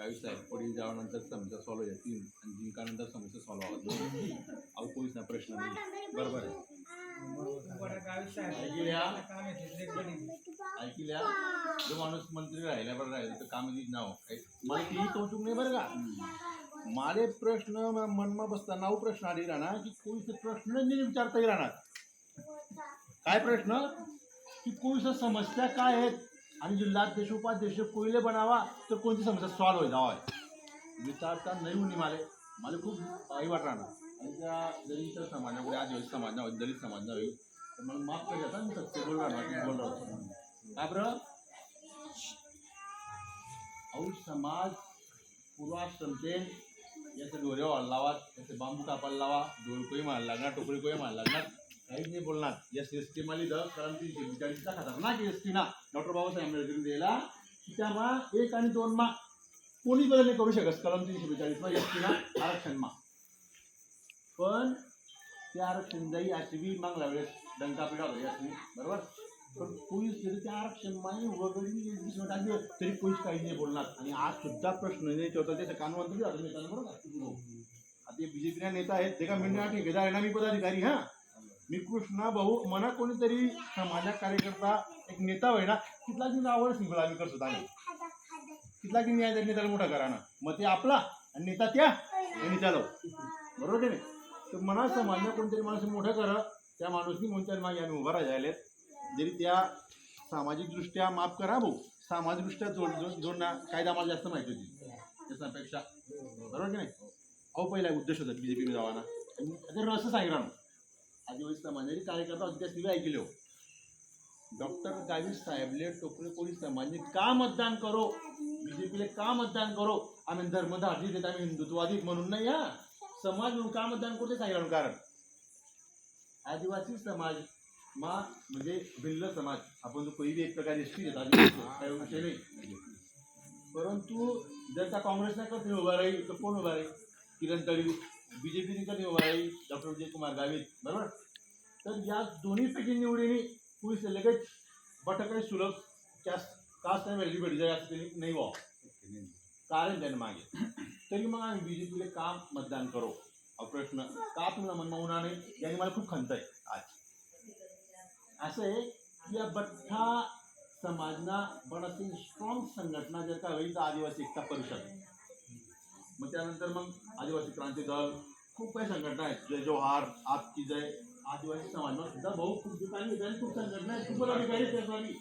काहीच आहे पुढे जाल्यानंतर समस्या सॉल्व्ह तीन आणि जिंकानंतर समस्या सॉल्व होतात अहो कोणीच नाही प्रश्न नाही. बरोबर आहे. ऐकल्या जो माणूस मंत्री राहिल्या बरं राहिलं तर कामजीत नाव मला ती कौतुक नाही बरं का? मारे प्रश्न मनमा बसता नाव प्रश्न आली राहणार की कोणीच प्रश्न नाही विचारताही राहणार? काय प्रश्न? की कोणीच समस्या काय आहेत? आणि जिल्हाध्यक्ष उपाध्यक्ष कोयले बनावा तर कोणती समस्या सॉल्व्ह होईल? जावा विचारता नाही होणी मला मला खूप आई वाट राहणार आणि त्या जरी इतर समाजापुढे आदिवासी समाज ना दलित समाज ना होईल. तर मला माफ कर घेता मी सत्य बोल राहणार बोल राहतो काय बरं? औष समाज पूर्वाश्रमतेन याचे डोळे वाढ लावा याचे बांबू कापायला लावा डोळ कोई मार लागणार टोकळी कोळी मार लागणार. काहीच नाही बोलणार. या एस टी माली दर कारण ती बेचाळीसचा खतरनाक एस टी ना. डॉक्टर बाबासाहेब आंबेडकर दिला की त्यामा एक आणि दोन मा कोणी बदल नाही करू शकत. कलम तीनशे बेचाळीस मा एस टी ना आरक्षण मा. पण ते आरक्षण जाई याची मागल्या वेळेस डंका पिढा होता बरोबर? पण कोणीच तरी त्या आरक्षण माई वगैरे टाकले तरी कोणीच काही नाही बोलणार. आणि आज सुद्धा प्रश्न नाही होता त्याचं कानवंत बी झालं नेत्यानं बरोबर. का? आता बीजेपीचे नेता आहेत ते का मिळणार ठेकेदार आहे ना मी पदाधिकारी हा? मी कृष्णा भाऊ मना कोणीतरी समाजा कार्यकर्ता एक नेता होय ना तिथला की आवड सिंगला आम्ही करतो आम्ही तिथला की न्याय नेत्याला मोठा करा ना. मग ते आपला आणि नेता त्या आणि त्याला बरोबर की नाही तर मना समाजा कोणतरी माणूस मोठं करा. त्या माणूसनी कोणत्या मागे आम्ही उभा राहिलेत जरी त्या सामाजिकदृष्ट्या माफ करा भाऊ. सामाजिकदृष्ट्या जोड जोड जोडणं कायदा मला जास्त माहिती होती. त्याच्यापेक्षा बरोबर की नाही? अहो पहिला उद्देश होता बीजेपी जावाना. आणि आता रस सांगितलं आदिवासी समाजाचे कार्यकर्ता अध्यक्ष त्या ऐकले हो. डॉक्टर गावी साहेबले टोकरे कोळी समाजने का मतदान करो? बीजेपीले का मतदान करो? आम्ही धर्म धाडली देत आम्ही हिंदुत्ववादी म्हणून नाही हा. समाज म्हणून का मतदान करतो सांगितलं कारण. आदिवासी समाज मा म्हणजे भिल्ल समाज. आपण जो पहिली एक प्रकारे एसटी देत काही विषय नाही. परंतु जर त्या काँग्रेसने कसं उभा राहील तर कोण उभा राहील? किरण तळी. बीजेपीने कधी उभा राहील? डॉक्टर विजयकुमार गावित बरोबर? तर या दोन्हीपैकी निवडीने पोलीस लगेच बटकाई सुलभ जास्त कास्ट आणि व्हॅल्यू भेटी जाय असं नाही व्हावं कारण त्यानं मागे. तरी मग आम्ही बीजेपीले का मतदान करो? हा प्रश्न का तुम्हाला मनमावणार नाही याने मला खूप खंत आहे. आज. असं आहे की या बठ्ठा समाजना बडाची स्ट्रॉंग संघटना जर का होईल तर आदिवासी एकता परिषद. मग त्यानंतर मग आदिवासी क्रांती दल खूप काही संघटना आहेत. जय जोहार आपकी जय आदिवासी समाजમાં सुद्धा भाऊ खूप ठिकाणी खूप संघटना आहेत. खूप अधिकारी आहेत त्याच्यावाली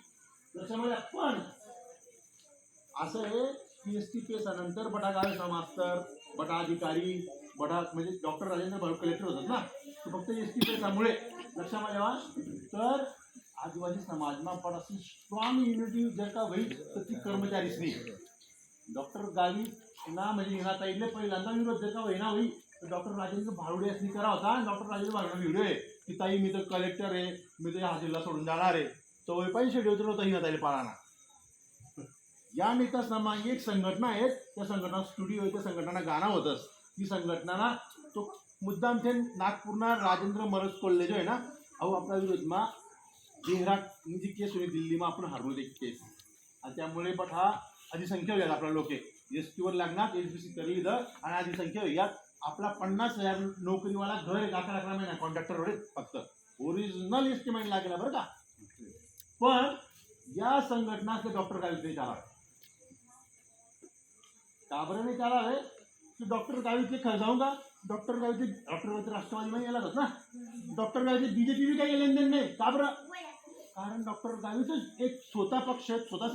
त्याच्यामुळे पण असं आहे की एस टी पी एस नंतर बटा गावे समास्तर बटा अधिकारी बटा म्हणजे डॉक्टर राजेंद्र भाऊ कलेक्टर होतात ना? तर फक्त एस टी पी एसामुळे लक्षात ठेवा. तर आदिवासी समाजमा पण अशी स्ट्रॉंग युनिटी जर का होईल तर ती कर्मचारीच नाही. डॉक्टर गावी ना म्हणजे हिना ताईले पहिल्यांदा विरोध जर का होईना होई तर डॉक्टर राजेंद्र भारुडे असणी करा होता आणि डॉक्टर राजेंद्र भारुडे व्हिडिओ आहे की ताई मी तर कलेक्टर आहे मी तर हा जिल्हा सोडून जाणार आहे. तो पैसे तर होता हिना ताईला पाळाना. या नेता समागे एक संघटना आहेत त्या संघटना स्टुडिओ आहे त्या संघटना गाणं होतंच. ती संघटना तो मुद्दाम ते नागपूरना राजेंद्र मरज कोल्हे जो आहे ना अहो आपला विरोधमा देहरात जी म्हणजे केस होती दिल्लीमा आपण हारलो एक केस. आणि त्यामुळे पण हा अधिसंख्य संख्या होईल आपला लोक. एस टीवर लागणार एस बी सी करली दर आणि अधिसंख्य होईल यात आपला पन्नास हजार नोकरीवाला घर एक अकरा अकरा महिना कॉन्ट्रॅक्टर होते फक्त. ओरिजिनल एस्टिमेट लागेल बरं का. पण या संघटनाचे डॉक्टर काय चाला का बरं नाही की डॉक्टर गावितले खरं जाऊ का डॉक्टर गावितले डॉक्टर गावित राष्ट्रवादी नाही येणार ना. डॉक्टर गावितले बीजेपी बी काही लेनदेन नाही. का बरं? कारण डॉक्टर गावीच एक स्वतः पक्ष स्वतः